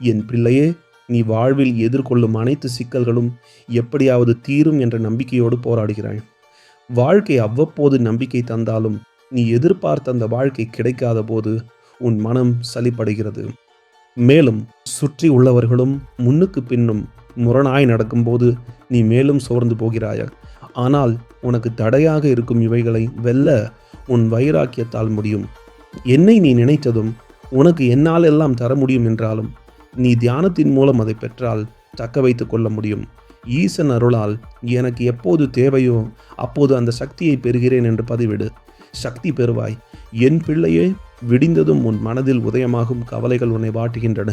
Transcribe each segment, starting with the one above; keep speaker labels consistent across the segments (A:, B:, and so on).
A: என் பிள்ளையே நீ வாழ்வில் எதிர்கொள்ளும் அனைத்து சிக்கல்களும் எப்படியாவது தீரும் என்ற நம்பிக்கையோடு போராடுகிறாய். வாழ்க்கை அவ்வப்போது நம்பிக்கை தந்தாலும் நீ எதிர்பார்த்த அந்த வாழ்க்கை கிடைக்காத போது உன் மனம் சலிப்படைகிறது. மேலும் சுற்றி உள்ளவர்களும் முன்னுக்கு பின்னும் முரணாய் நடக்கும்போது நீ மேலும் சோர்ந்து போகிறாய் ஆனால் உனக்கு தடையாக இருக்கும் இவைகளை வெல்ல உன் வைராக்கியத்தால் முடியும். என்னை நீ நினைத்ததும் உனக்கு என்னால் எல்லாம் தர முடியும் என்றாலும் நீ தியானத்தின் மூலம் அதை பெற்றால் தக்க வைத்து கொள்ள முடியும். ஈசன் அருளால் எனக்கு எப்போது தேவையோ அப்போது அந்த சக்தியை பெறுகிறேன் என்று பதிவிடு. சக்தி பெறுவாய். என் பிள்ளையே விடிந்ததும் உன் மனதில் உதயமாகும் கவலைகள் உன்னை வாட்டுகின்றன.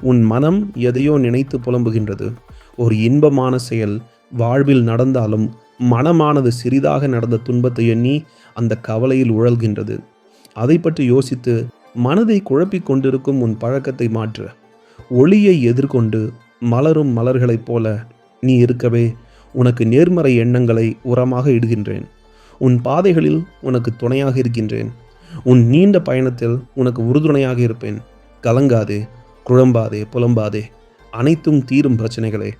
A: உன் மனம் எதையோ நினைத்து புலம்புகின்றது. ஒரு இன்பமான செயல் வாழ்வில் நடந்தாலும் மனமானது சிறிதாக நடந்த துன்பத்தை எண்ணி அந்த கவலையில் உழல்கின்றது. அதை பற்றி யோசித்து மனதை குழப்பிக் கொண்டிருக்கும் உன் பழக்கத்தை மாற்று. ஒளியை எதிர்கொண்டு மலரும் மலர்களைப் போல நீ இருக்கவே உனக்கு நேர்மறை எண்ணங்களை உரமாக இடுகின்றேன். உன் பாதைகளில் உனக்கு துணையாக இருக்கின்றேன். உன் நீண்ட பயணத்தில் உனக்கு உறுதுணையாக இருப்பேன். கலங்காதே குழம்பாதே புலம்பாதே அனைத்தும் தீரும் பிரச்சனைகளே.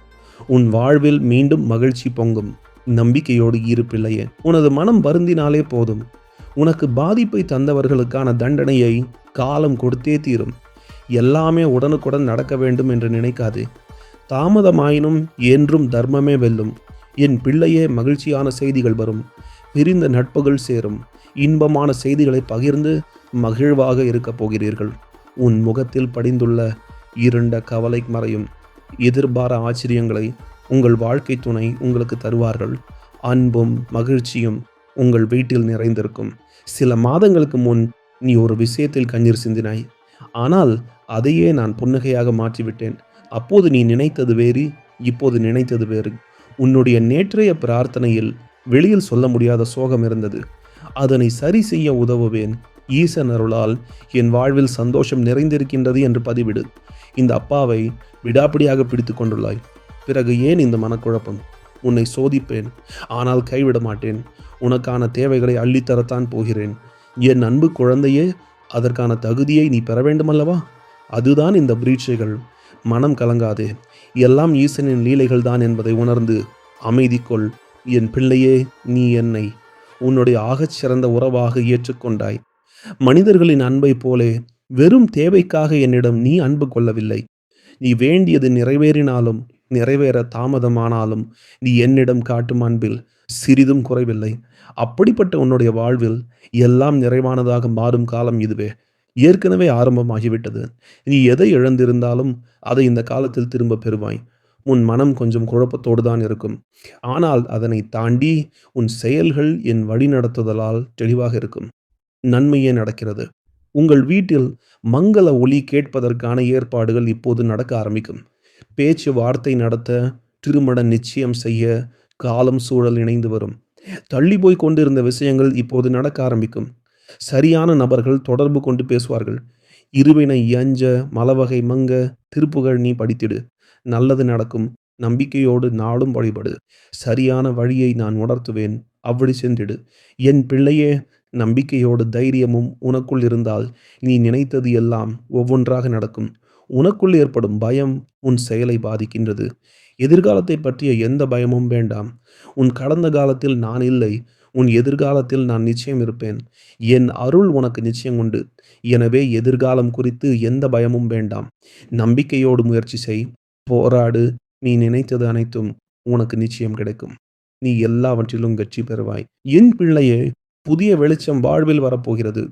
A: உன் வாழ்வில் மீண்டும் மகிழ்ச்சி பொங்கும். நம்பிக்கையோடு இருப்பில்லையே உனது மனம் வருந்தினாலே போதும். உனக்கு பாதிப்பை தந்தவர்களுக்கான தண்டனையை காலம் கொடுத்தே தீரும். எல்லாமே உடனுக்குடன் நடக்க வேண்டும் என்று நினைக்காது. தாமதமாயினும் என்றும் தர்மமே வெல்லும். என் பிள்ளையே மகிழ்ச்சியான செய்திகள் வரும். பிரிந்த நட்புகள் சேரும். இன்பமான செய்திகளை பகிர்ந்து மகிழ்வாக இருக்கப் போகிறீர்கள். உன் முகத்தில் படிந்துள்ள இருண்ட கவலை மறையும். எதிர்பார ஆச்சரியங்களை உங்கள் வாழ்க்கை துணை உங்களுக்கு தருவார்கள். அன்பும் மகிழ்ச்சியும் உங்கள் வீட்டில் நிறைந்திருக்கும். சில மாதங்களுக்கு முன் நீ ஒரு விஷயத்தில் கண்ணீர் சிந்தினாய். ஆனால் அதையே நான் புன்னகையாக மாற்றிவிட்டேன். அப்போது நீ நினைத்தது வேறு இப்போது நினைத்தது வேறு. உன்னுடைய நேற்றைய பிரார்த்தனையில் வெளியில் சொல்ல முடியாத சோகம் இருந்தது. அதனை சரி செய்ய உதவுவேன். ஈசன் அருளால் என் வாழ்வில் சந்தோஷம் நிறைந்திருக்கின்றது என்று பதிவிடு. இந்த அப்பாவை விடாப்பிடியாக பிடித்து கொண்டுள்ளாய். பிறகு ஏன் இந்த மனக்குழப்பம்? உன்னை சோதிப்பேன். ஆனால் கைவிட மாட்டேன். உனக்கான தேவைகளை அள்ளித்தரத்தான் போகிறேன். என் அன்பு குழந்தையே அதற்கான தகுதியை நீ பெற வேண்டுமல்லவா? அதுதான் இந்த பிரீட்சைகள். மனம் கலங்காதே. எல்லாம் ஈசனின் லீலைகள் தான் என்பதை உணர்ந்து அமைதி கொள் என் பிள்ளையே நீ என்னை உன்னுடைய ஆகச் சிறந்த உறவாக ஏற்றுக்கொண்டாய். மனிதர்களின் அன்பை போலே வெறும் தேவைக்காக என்னிடம் நீ அன்பு கொள்ளவில்லை. நீ வேண்டியது நிறைவேறினாலும் நிறைவேற தாமதமானாலும் நீ என்னிடம் காட்டும் அன்பில் சிறிதும் குறைவில்லை. அப்படிப்பட்ட உன்னுடைய வாழ்வில் எல்லாம் நிறைவானதாக மாறும் காலம் இதுவே. ஏற்கனவே ஆரம்பமாகிவிட்டது. நீ எதை இழந்திருந்தாலும் அதை இந்த காலத்தில் திரும்ப பெறுவாய். உன் மனம் கொஞ்சம் குழப்பத்தோடு தான் இருக்கும். ஆனால் அதனை தாண்டி உன் செயல்கள் என் வழிநடத்துதலால் தெளிவாக இருக்கும். நன்மையே நடக்கிறது. உங்கள் வீட்டில் மங்கள ஒளி கேட்பதற்கான ஏற்பாடுகள் இப்போது நடக்க ஆரம்பிக்கும். பேச்சு வார்த்தை நடத்த திருமண நிச்சயம் செய்ய காலம் சூழல் இணைந்து வரும். தள்ளி போய் கொண்டிருந்த விஷயங்கள் இப்போது நடக்க ஆரம்பிக்கும். சரியான நபர்கள் தொடர்பு கொண்டு பேசுவார்கள். இருவினை இயஞ்ச மலவகை மங்க திருப்புகழ் நீ படித்திடு. நல்லது நடக்கும். நம்பிக்கையோடு நாளும் வழிபடு. சரியான வழியை நான் உணர்த்துவேன். அவ்வழி சென்றிடு. என் பிள்ளையே நம்பிக்கையோடு தைரியமும் உனக்குள் இருந்தால் நீ நினைத்தது எல்லாம் ஒவ்வொன்றாக நடக்கும். உனக்குள் ஏற்படும் பயம் உன் செயலை பாதிக்கின்றது. எதிர்காலத்தை பற்றிய எந்த பயமும் வேண்டாம். உன் கடந்த காலத்தில் நான் இல்லை. உன் எதிர்காலத்தில் நான் நிச்சயம் இருப்பேன். என் அருள் உனக்கு நிச்சயம் உண்டு. எனவே எதிர்காலம் குறித்து எந்த பயமும் வேண்டாம். நம்பிக்கையோடு முயற்சி செய். போராடு. நீ நினைத்தது அனைத்தும் உனக்கு நிச்சயம் கிடைக்கும். நீ எல்லாவற்றிலும் வெற்றி பெறுவாய். என் பிள்ளையே புதிய வெளிச்சம் வாழ்வில் வரப்போகிறது.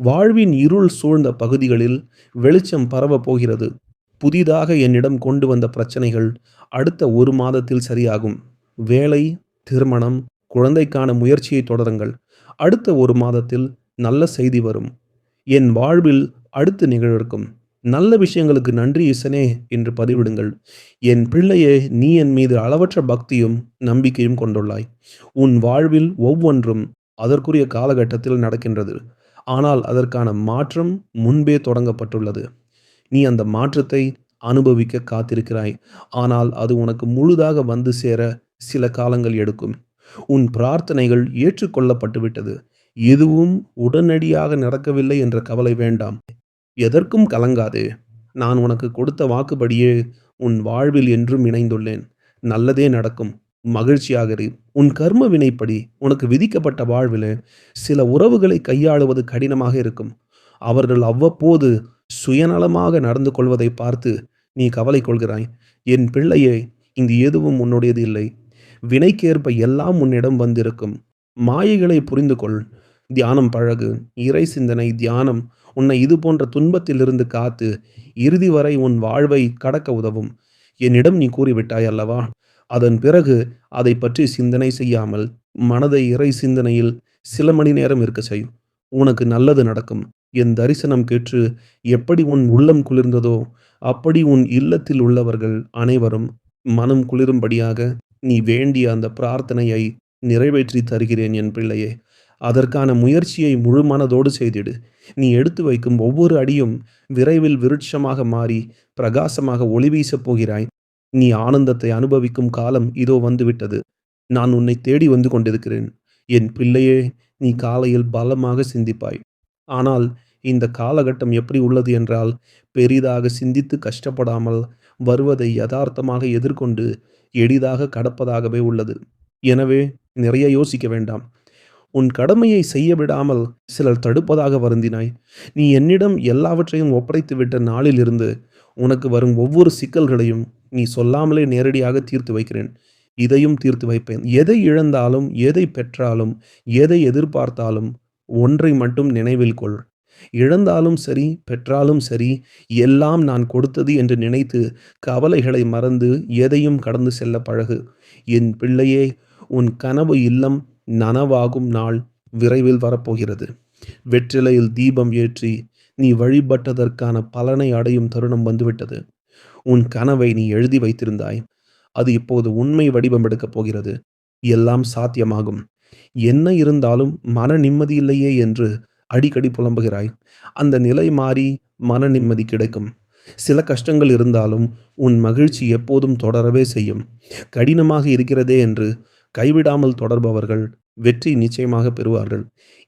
A: வாழ்வின் இருள் சூழ்ந்த பகுதிகளில் வெளிச்சம் பரவப் போகிறது. புதிதாக என்னிடம் கொண்டு வந்த பிரச்சனைகள் அடுத்த ஒரு மாதத்தில் சரியாகும். வேலை திருமணம் குழந்தைக்கான முயற்சியை தொடருங்கள். அடுத்த ஒரு மாதத்தில் நல்ல செய்தி வரும். என் வாழ்வில் அடுத்து நிகழ்க்கும் நல்ல விஷயங்களுக்கு நன்றி இசனே என்று பதிவிடுங்கள். என் பிள்ளையே நீ என் மீது அளவற்ற பக்தியும் நம்பிக்கையும் கொண்டுள்ளாய். உன் வாழ்வில் ஒவ்வொன்றும் அதற்குரிய காலகட்டத்தில் நடக்கின்றது. ஆனால் அதற்கான மாற்றம் முன்பே தொடங்கப்பட்டுள்ளது. நீ அந்த மாற்றத்தை அனுபவிக்க காத்திருக்கிறாய். ஆனால் அது உனக்கு முழுதாக வந்து சேர சில காலங்கள் எடுக்கும். உன் பிரார்த்தனைகள் ஏற்றுக்கொள்ளப்பட்டுவிட்டது. எதுவும் உடனடியாக நடக்கவில்லை என்ற கவலை வேண்டாம். எதற்கும் கலங்காதே. நான் உனக்கு கொடுத்த வாக்குப்படியே உன் வாழ்வில் என்றும் இணைந்துள்ளேன். நல்லதே நடக்கும். மகிழ்ச்சியாக இரு. உன் கர்ம வினைப்படி உனக்கு விதிக்கப்பட்ட வாழ்வில் சில உறவுகளை கையாளுவது கடினமாக இருக்கும். அவர்கள் அவ்வப்போது சுயநலமாக நடந்து கொள்வதை பார்த்து நீ கவலை கொள்கிறாய். என் பிள்ளையே இங்கு எதுவும் உன்னுடையது இல்லை. வினைக்கேற்ப எல்லாம் உன்னிடம் வந்திருக்கும். மாயைகளை புரிந்து கொள் தியானம் பழகு. இறை சிந்தனை தியானம். உன்னை இது போன்ற துன்பத்திலிருந்து காத்து இறுதி வரை உன் வாழ்வை கடக்க உதவும். என்னிடம் நீ கூறிவிட்டாய் அல்லவா? அதன் பிறகு அதை பற்றி சிந்தனை செய்யாமல் மனதை இறை சிந்தனையில் சில மணி நேரம் இருக்க செய். உனக்கு நல்லது நடக்கும். என் தரிசனம் கேற்று எப்படி உன் உள்ளம் குளிர்ந்ததோ அப்படி உன் இல்லத்தில் உள்ளவர்கள் அனைவரும் மனம் குளிரும்படியாக நீ வேண்டிய அந்த பிரார்த்தனையை நிறைவேற்றி தருகிறேன் என் பிள்ளையே. அதற்கான முயற்சியை முழு மனதோடு செய்திடு. நீ எடுத்து வைக்கும் ஒவ்வொரு அடியும் விரைவில் விருட்சமாக மாறி பிரகாசமாக ஒளி வீசப் போகிறாய். நீ ஆனந்தத்தை அனுபவிக்கும் காலம் இதோ வந்துவிட்டது. நான் உன்னை தேடி வந்து கொண்டிருக்கிறேன். என் பிள்ளையே நீ காலையில் பலமாக சிந்திப்பாய். ஆனால் இந்த காலகட்டம் எப்படி உள்ளது என்றால் பெரிதாக சிந்தித்து கஷ்டப்படாமல் வருவதை யதார்த்தமாக எதிர்கொண்டு எளிதாக கடப்பதாகவே உள்ளது. எனவே நிறைய யோசிக்க வேண்டாம். உன் கடமையை செய்ய விடாமல் சிலர் தடுப்பதாக வருந்தினாய். நீ என்னிடம் எல்லாவற்றையும் ஒப்படைத்து விட்ட நாளிலிருந்து உனக்கு வரும் ஒவ்வொரு சிக்கல்களையும் நீ சொல்லாமலே நேரடியாக தீர்த்து வைக்கிறேன். இதையும் தீர்த்து வைப்பேன். எதை இழந்தாலும் எதை பெற்றாலும் எதை எதிர்பார்த்தாலும் ஒன்றை மட்டும் நினைவில் கொள். இழந்தாலும் சரி பெற்றாலும் சரி எல்லாம் நான் கொடுத்தது என்று நினைத்து கவலைகளை மறந்து எதையும் கடந்து செல்ல பழகு. என் பிள்ளையே உன் கனவு இல்லம் நனவாகும் நாள் விரைவில் வரப்போகிறது. வெற்றிலையில் தீபம் ஏற்றி நீ வழிபட்டதற்கான பலனை அடையும் தருணம் வந்துவிட்டது. உன் கனவை நீ எழுதி வைத்திருந்தாய். அது இப்போது உண்மை வடிவம் எடுக்கப் போகிறது. எல்லாம் சாத்தியமாகும். என்ன இருந்தாலும் மன நிம்மதி இல்லையே என்று அடிக்கடி புலம்புகிறாய். அந்த நிலை மாறி மன நிம்மதி கிடைக்கும். சில கஷ்டங்கள் இருந்தாலும் உன் மகிழ்ச்சி எப்போதும் தொடரவே செய்யும். கடினமாக இருக்கிறதே என்று கைவிடாமல் தொடர்பவர்கள் வெற்றி நிச்சயமாக பெறுவார்கள்.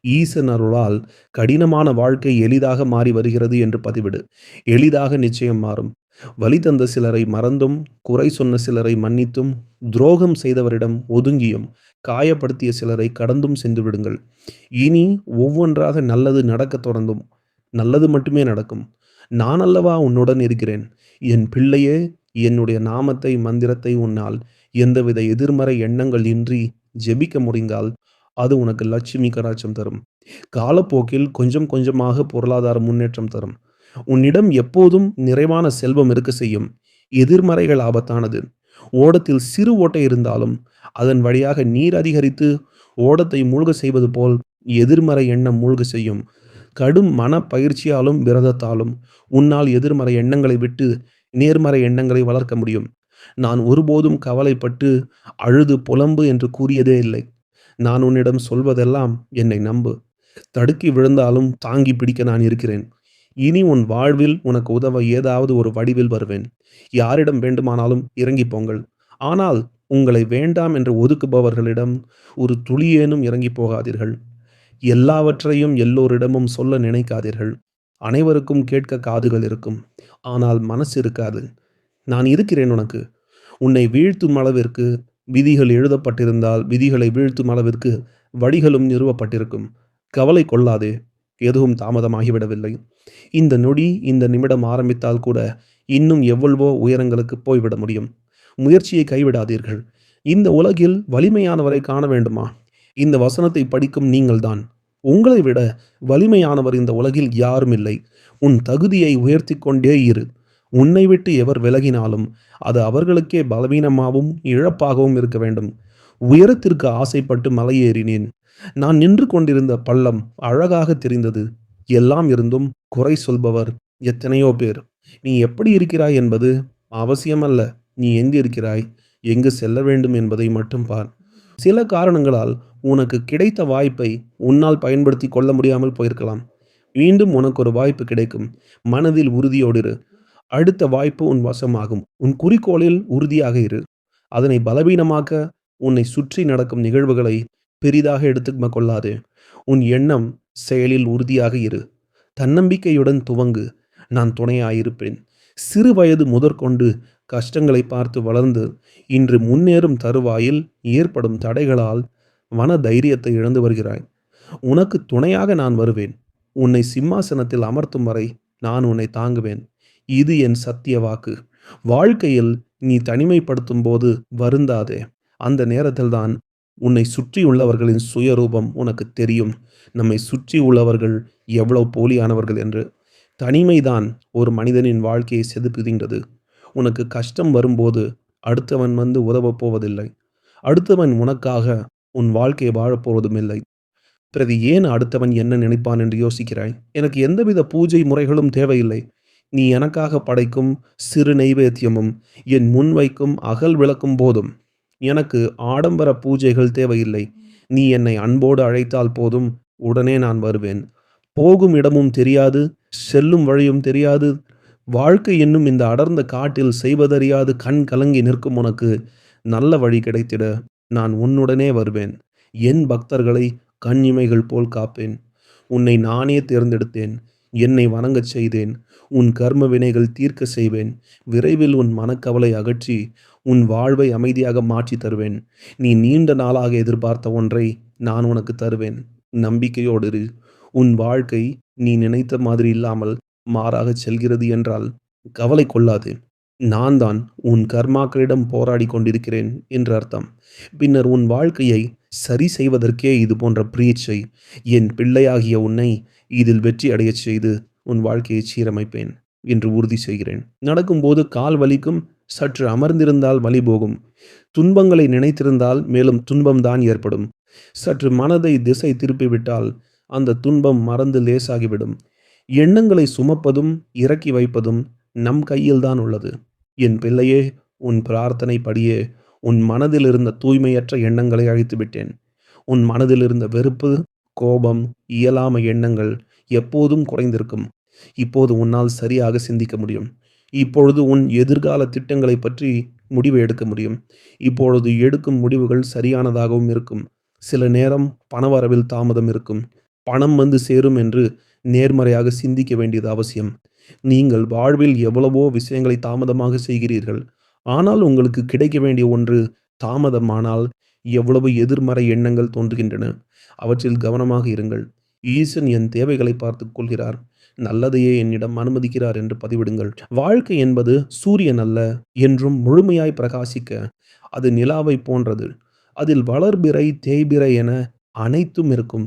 A: ஈசன் அருளால் கடினமான வாழ்க்கை எளிதாக மாறி வருகிறது என்று பதிவிடு. எளிதாக நிச்சயம் மாறும். வழி தந்த சிலரை மறந்தும் குறை சொன்ன சிலரை மன்னித்தும் துரோகம் செய்தவரிடம் ஒதுங்கியும் காயப்படுத்திய சிலரை கடந்தும் சென்று விடுங்கள். இனி ஒவ்வொன்றாக நல்லது நடக்கத் தொடங்கும். நல்லது மட்டுமே நடக்கும். நான் அல்லவா உன்னுடன் இருக்கிறேன்? என் பிள்ளையே என்னுடைய நாமத்தை மந்திரத்தை உன்னால் எந்தவித எதிர்மறை எண்ணங்கள் இன்றி ஜெபிக்க முடிந்தால் அது உனக்கு லட்சுமி கராட்சம் தரும். காலப்போக்கில் கொஞ்சம் கொஞ்சமாக பொருளாதார முன்னேற்றம் தரும். உன்னிடம் எப்போதும் நிறைவான செல்வம் இருக்க செய்யும். எதிர்மறைகள் ஆபத்தானது. ஓடத்தில் சிறு ஓட்டை இருந்தாலும் அதன் வழியாக நீர் அதிகரித்து ஓடத்தை மூழ்க செய்வது போல் எதிர்மறை எண்ணம் மூழ்க செய்யும். கடும் மன பயிற்சியாலும் விரதத்தாலும் உன்னால் எதிர்மறை எண்ணங்களை விட்டு நேர்மறை எண்ணங்களை வளர்க்க முடியும். நான் ஒருபோதும் கவலைப்பட்டு அழுது புலம்பு என்று கூறியதே இல்லை. நான் உன்னிடம் சொல்வதெல்லாம் என்னை நம்பு. தடுக்கி விழுந்தாலும் தாங்கி பிடிக்க நான் இருக்கிறேன். இனி உன் வாழ்வில் உனக்கு உதவ ஏதாவது ஒரு வடிவில் வருவேன். யாரிடம் வேண்டுமானாலும் இறங்கி போங்கள். ஆனால் உங்களை வேண்டாம் என்று ஒதுக்குபவர்களிடம் ஒரு துளியேனும் இறங்கி போகாதீர்கள். எல்லாவற்றையும் எல்லோரிடமும் சொல்ல நினைக்காதீர்கள். அனைவருக்கும் கேட்க காதுகள் இருக்கும். ஆனால் மனசு இருக்காது. நான் இருக்கிறேன் உனக்கு. உன்னை வீழ்த்தும் அளவிற்கு விதிகள் எழுதப்பட்டிருந்தால் விதிகளை வீழ்த்தும் அளவிற்கு வழிகளும் நிறுவப்பட்டிருக்கும். கவலை கொள்ளாதே. எதுவும் தாமதமாகிவிடவில்லை. இந்த நொடி இந்த நிமிடம் ஆரம்பித்தால் கூட இன்னும் எவ்வளவோ உயரங்களுக்கு போய்விட முடியும். முயற்சியை கைவிடாதீர்கள். இந்த உலகில் வலிமையானவரை காண வேண்டுமா? இந்த வசனத்தை படிக்கும் நீங்கள்தான். உங்களை விட வலிமையானவர் இந்த உலகில் யாரும் இல்லை. உன் தகுதியை உயர்த்தி கொண்டே இரு. உன்னை விட்டு எவர் விலகினாலும் அது அவர்களுக்கே பலவீனமாகவும் இழப்பாகவும் இருக்க வேண்டும். உயரத்திற்கு ஆசைப்பட்டு மலையேறினேன். நான் நின்று கொண்டிருந்த பள்ளம் அழகாக தெரிந்தது. எல்லாம் இருந்தும் குறை சொல்பவர் எத்தனையோ பேர். நீ எப்படி இருக்கிறாய் என்பது அவசியமல்ல. நீ எங்கு இருக்கிறாய்? எங்கு செல்ல வேண்டும் என்பதை மட்டும் பார். சில காரணங்களால் உனக்கு கிடைத்த வாய்ப்பை உன்னால் பயன்படுத்தி கொள்ள முடியாமல் போயிருக்கலாம். மீண்டும் உனக்கு ஒரு வாய்ப்பு கிடைக்கும். மனதில் உறுதியோடு இரு. அடுத்த வாய்ப்பு உன் வசமாகும். உன் குறிக்கோளில் உறுதியாக இரு. அதனை பலவீனமாக்க உன்னை சுற்றி நடக்கும் நிகழ்வுகளை பெரிதாக எடுத்துக்க கொள்ளாதே. உன் எண்ணம் செயலில் உறுதியாக இரு. தன்னம்பிக்கையுடன் துவங்கு. நான் துணையாயிருப்பேன். சிறு வயது முதற்கொண்டு கஷ்டங்களை பார்த்து வளர்ந்து இன்று முன்னேறும் தருவாயில் ஏற்படும் தடைகளால் மன தைரியத்தை இழந்து வருகிறாய். உனக்கு துணையாக நான் வருவேன். உன்னை சிம்மாசனத்தில் அமர்த்தும் வரை நான் உன்னை தாங்குவேன். இது என் சத்திய வாக்கு. வாழ்க்கையில் நீ தனிமைப்படுத்தும் போது வருந்தாதே. அந்த நேரத்தில்தான் உன்னை சுற்றியுள்ளவர்களின் சுயரூபம் உனக்கு தெரியும். நம்மை சுற்றி உள்ளவர்கள் எவ்வளவு போலியானவர்கள் என்று. தனிமைதான் ஒரு மனிதனின் வாழ்க்கையை செதுக்குகின்றது. உனக்கு கஷ்டம் வரும்போது அடுத்தவன் வந்து உதவப் போவதில்லை. அடுத்தவன் உனக்காக உன் வாழ்க்கையை வாழப்போவதும் இல்லை பிறகு ஏன் அடுத்தவன் என்ன நினைப்பான் என்று யோசிக்கிறாய்? எனக்கு எந்தவித பூஜை முறைகளும் தேவையில்லை. நீ எனக்காக படைக்கும் சிறு நைவேத்தியமும் என் முன்வைக்கும் அகல் விளக்கும் போதும். எனக்கு ஆடம்பர பூஜைகள் தேவையில்லை. நீ என்னை அன்போடு அழைத்தால் போதும் உடனே நான் வருவேன். போகும் இடமும் தெரியாது செல்லும் வழியும் தெரியாது. வாழ்க்கை என்னும் இந்த அடர்ந்த காட்டில் செய்வதறியாது கண் கலங்கி நிற்கும் உனக்கு நல்ல வழி கிடைத்திட நான் உன்னுடனே வருவேன். என் பக்தர்களை கண்ணிமைகள் போல் காப்பேன். உன்னை நானே தேர்ந்தெடுத்தேன். என்னை வணங்கச் செய்தேன். உன் கர்ம வினைகள் தீர்க்க செய்வேன். விரைவில் உன் மனக்கவலை அகற்றி உன் வாழ்வை அமைதியாக மாற்றி தருவேன். நீ நீண்ட நாளாக எதிர்பார்த்த ஒன்றை நான் உனக்கு தருவேன். நம்பிக்கையோடு இரு. உன் வாழ்க்கை நீ நினைத்த மாதிரி இல்லாமல் மாறாக செல்கிறது என்றால் கவலை கொள்ளாது. நான் தான் உன் கர்மாக்களிடம் போராடி கொண்டிருக்கிறேன் என்று அர்த்தம். பின்னர் உன் வாழ்க்கையை சரி செய்வதற்கே இது போன்ற பிரீச்சை என் பிள்ளையாகிய உன்னை இதில் வெற்றி அடையச் செய்து உன் வாழ்க்கையை சீரமைப்பேன் என்று உறுதி செய்கிறேன். நடக்கும்போது கால் வலிக்கும் சற்று அமர்ந்திருந்தால் வலி போகும். துன்பங்களை நினைத்திருந்தால் மேலும் துன்பம்தான் ஏற்படும். சற்று மனதை திசை திருப்பிவிட்டால் அந்த துன்பம் மறந்து லேசாகிவிடும். எண்ணங்களை சுமப்பதும் இறக்கி வைப்பதும் நம் கையில்தான் உள்ளது. என் பிள்ளையே உன் பிரார்த்தனை படியே உன் மனதில் இருந்த தூய்மையற்ற எண்ணங்களை அழித்து விட்டேன் உன் மனதில் இருந்த வெறுப்பு கோபம் இயலாமை எண்ணங்கள் எப்போதும் குறைந்திருக்கும். இப்போது உன்னால் சரியாக சிந்திக்க முடியும். இப்பொழுது உன் எதிர்கால திட்டங்களை பற்றி முடிவு எடுக்க முடியும். இப்பொழுது எடுக்கும் முடிவுகள் சரியானதாகவும் இருக்கும். சில நேரம் பணவரவில் தாமதம் இருக்கும். பணம் வந்து சேரும் என்று நேர்மறையாக சிந்திக்க வேண்டியது அவசியம். நீங்கள் வாழ்வில் எவ்வளவோ விஷயங்களை தாமதமாக செய்கிறீர்கள். ஆனால் உங்களுக்கு கிடைக்க வேண்டிய ஒன்று தாமதமானால் எவ்வளவு எதிர்மறை எண்ணங்கள் தோன்றுகின்றன. அவற்றில் கவனமாக இருங்கள். ஈசன் என் தேவைகளை பார்த்துக் கொள்கிறார். நல்லதையே என்னிடம் அனுமதிக்கிறார் என்று பதிவிடுங்கள். வாழ்க்கை என்பது சூரியன் அல்ல என்றும் முழுமையாய் பிரகாசிக்க அது நிலாவை போன்றது. அதில் வளர்பிறை தேய்பிறை என அனைத்தும் இருக்கும்.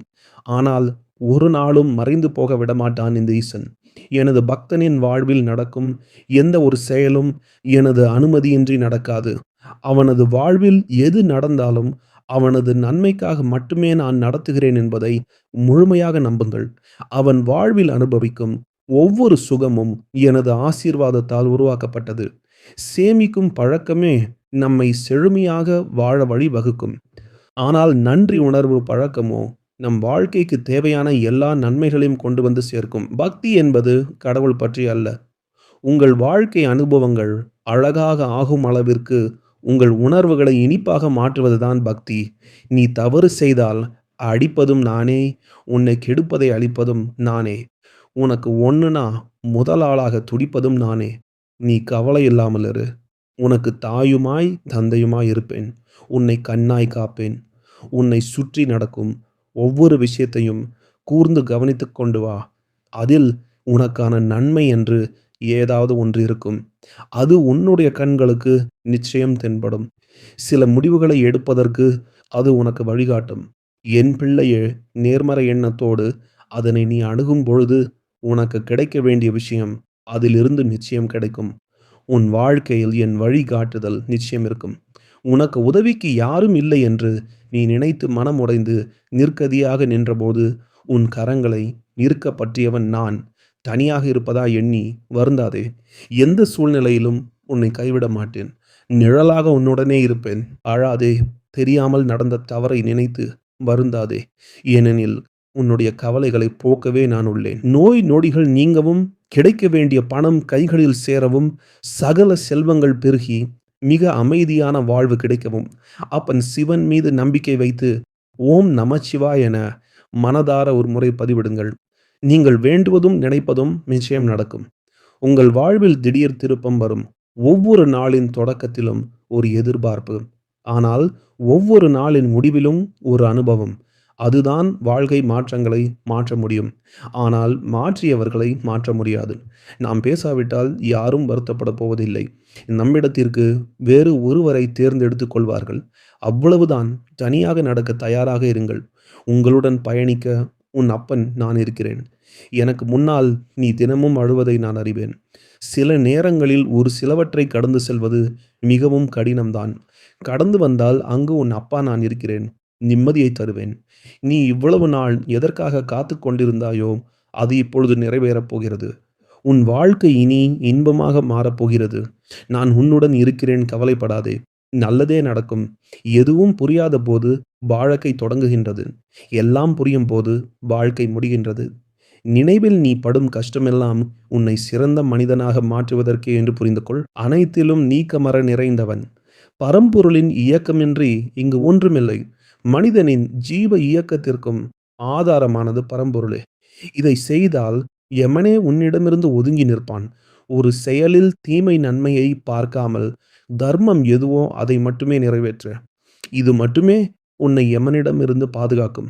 A: ஆனால் ஒரு நாளும் மறைந்து போக விடமாட்டான் இந்த ஈசன். எனது பக்தனின் வாழ்வில் நடக்கும் எந்த ஒரு செயலும் எனது அனுமதியின்றி நடக்காது. அவனது வாழ்வில் எது நடந்தாலும் அவனது நன்மைக்காக மட்டுமே நான் நடத்துகிறேன் என்பதை முழுமையாக நம்புங்கள். அவன் வாழ்வில் அனுபவிக்கும் ஒவ்வொரு சுகமும் எனது ஆசீர்வாதத்தால் உருவாக்கப்பட்டது. சேமிக்கும் பழக்கமே நம்மை செழுமையாக வாழ வழிவகுக்கும். ஆனால் நன்றி உணர்வு பழக்கமோ நம் வாழ்க்கைக்கு தேவையான எல்லா நன்மைகளையும் கொண்டு வந்து சேர்க்கும். பக்தி என்பது கடவுள் பற்றி அல்ல. உங்கள் வாழ்க்கை அனுபவங்கள் அழகாக ஆகும் அளவிற்கு உங்கள் உணர்வுகளை இனிப்பாக மாற்றுவதுதான் பக்தி. நீ தவறு செய்தால் அடிப்பதும் நானே உன்னை கெடுப்பதை அழிப்பதும் நானே. உனக்கு ஒன்றுனா முதல் ஆளாக துடிப்பதும் நானே. நீ கவலை இல்லாமல் இரு. உனக்கு தாயுமாய் தந்தையுமாய் இருப்பேன். உன்னை கண்ணாய் காப்பேன். உன்னை சுற்றி நடக்கும். ஒவ்வொரு விஷயத்தையும் கூர்ந்து கவனித்து கொண்டு வா. அதில் உனக்கான நன்மை என்று ஏதாவது ஒன்று இருக்கும். அது உன்னுடைய கண்களுக்கு நிச்சயம் தென்படும். சில முடிவுகளை எடுப்பதற்கு அது உனக்கு வழிகாட்டும். என் பிள்ளையே நேர்மறை எண்ணத்தோடு அதனை நீ அணுகும் பொழுது உனக்கு கிடைக்க வேண்டிய விஷயம் அதிலிருந்து நிச்சயம் கிடைக்கும். உன் வாழ்க்கையில் என் வழிகாட்டுதல் நிச்சயம் இருக்கும். உனக்கு உதவிக்கு யாரும் இல்லை என்று நீ நினைத்து மனம் உடைந்து நிற்கதியாக நின்றபோது உன் கரங்களை நிற்க பற்றியவன் நான். தனியாக இருப்பதா எண்ணி வருந்தாதே. எந்த சூழ்நிலையிலும் உன்னை கைவிட மாட்டேன். நிழலாக உன்னுடனே இருப்பேன். அழாதே. தெரியாமல் நடந்த தவறை நினைத்து வருந்தாதே. ஏனெனில் உன்னுடைய கவலைகளை போக்கவே நான் உள்ளேன். நோய் நொடிகள் நீங்கவும் கிடைக்க வேண்டிய பணம் கைகளில் சேரவும் சகல செல்வங்கள் பெருகி மிக அமைதியான வாழ்வு கிடைக்கவும். அப்பன் சிவன் மீது நம்பிக்கை வைத்து ஓம் நமச்சிவா என மனதார ஒரு முறை பதிவிடுங்கள். நீங்கள் வேண்டுவதும் நினைப்பதும் நிச்சயம் நடக்கும். உங்கள் வாழ்வில் திடீர் திருப்பம் வரும். ஒவ்வொரு நாளின் தொடக்கத்திலும் ஒரு எதிர்பார்ப்பு. ஆனால் ஒவ்வொரு நாளின் முடிவிலும் ஒரு அனுபவம். அதுதான் வாழ்க்கை மாற்றங்களை மாற்ற முடியும். ஆனால் மாற்றியவர்களை மாற்ற முடியாது. நாம் பேசாவிட்டால் யாரும் வருத்தப்பட போவதில்லை. நம்மிடத்திற்கு வேறு ஒருவரை தேர்ந்தெடுத்து கொள்வார்கள். அவ்வளவுதான். தனியாக நடக்க தயாராக இருங்கள். உங்களுடன் பயணிக்க உன் அப்பன் நான் இருக்கிறேன். எனக்கு முன்னால் நீ தினமும் அழுவதை நான் அறிவேன். சில நேரங்களில் ஒரு சிலவற்றை கடந்து செல்வது மிகவும் கடினம்தான். கடந்து வந்தால் அங்கு உன் அப்பா நான் இருக்கிறேன். நிம்மதியை தருவேன். நீ இவ்வளவு நாள் எதற்காக காத்து கொண்டிருந்தாயோ அது இப்பொழுது நிறைவேறப் போகிறது. உன் வாழ்க்கை இனி இன்பமாக மாறப்போகிறது நான் உன்னுடன் இருக்கிறேன் கவலைப்படாதே. நல்லதே நடக்கும். எதுவும் புரியாத போது வாழ்க்கை தொடங்குகின்றது. எல்லாம் புரியும் போது வாழ்க்கை முடிகின்றது. நினைவில் நீ படும் கஷ்டமெல்லாம் உன்னை சிறந்த மனிதனாக மாற்றுவதற்கே என்று புரிந்து கொள் அனைத்திலும் நீக்கமர நிறைந்தவன். பரம்பொருளின் இயக்கமின்றி இங்கு ஒன்றுமில்லை. மனிதனின் ஜீவ இயக்கத்திற்கும் ஆதாரமானது பரம்பொருளே. இதை செய்தால் எமனே உன்னிடமிருந்து ஒதுங்கி நிற்பான். ஒரு செயலில் தீமை நன்மையை பார்க்காமல் தர்மம் எதுவோ அதை மட்டுமே நிறைவேற்ற. இது மட்டுமே உன்னை எமனிடமிருந்து பாதுகாக்கும்.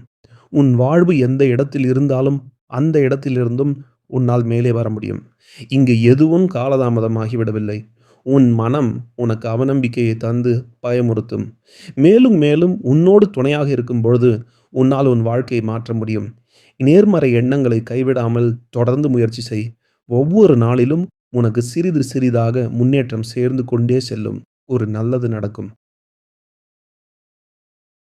A: உன் வாழ்வு எந்த இடத்தில் இருந்தாலும் அந்த இடத்திலிருந்தும் உன்னால் மேலே வர முடியும். இங்கு எதுவும் காலதாமதமாகிவிடவில்லை. உன் மனம் உனக்கு அவநம்பிக்கையை தந்து பயமுறுத்தும். மேலும் மேலும் உன்னோடு துணையாக இருக்கும் பொழுது உன்னால் உன் வாழ்க்கையை மாற்ற முடியும். நேர்மறை எண்ணங்களை கைவிடாமல் தொடர்ந்து முயற்சி செய். ஒவ்வொரு நாளிலும் உனக்கு சிறிது சிறிதாக முன்னேற்றம் சேர்ந்து கொண்டே செல்லும். ஒரு நல்லது நடக்கும்.